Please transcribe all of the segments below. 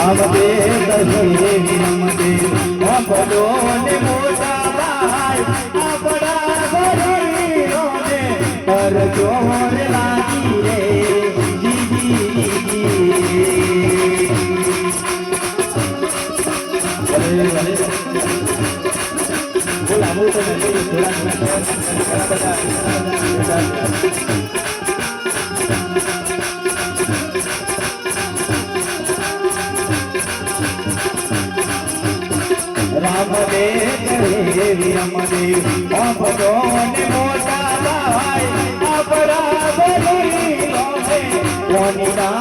દેવી રમતે આપડો ને મોટા ભાઈ આપડા ગરીબોને પર જોર લાગી રે બોલા થોડા રામ દેવ રમ દેવ આપડો ને મોટા ભાઈ આપડા ગરીબોને કોની નાર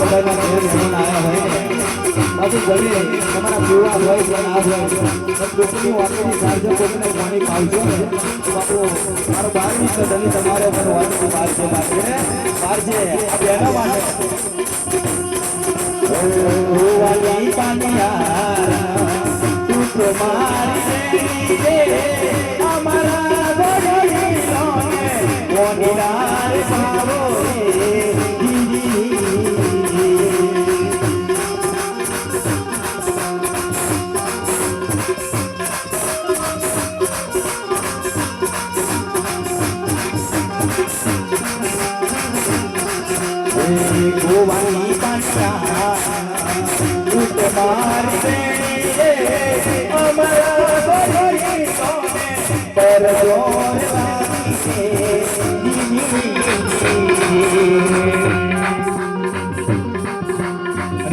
બધાના મહેમાન આવ્યા હોય બાકી ગમે તમારા પીવા હોય કે ના હોય કોકની વાતની સાર્જન કોકને પાણી પાવશો ને. તો આપણું મારો છે ધણી તમારે પણ વાતની બહાર છે લાગે બહાર છે. આ બેના માટે. પાણી તું તો મારી અમારા ગોવાની પાછા ઉત મારી રે અમારા ગરીબોને પર જોર લાગી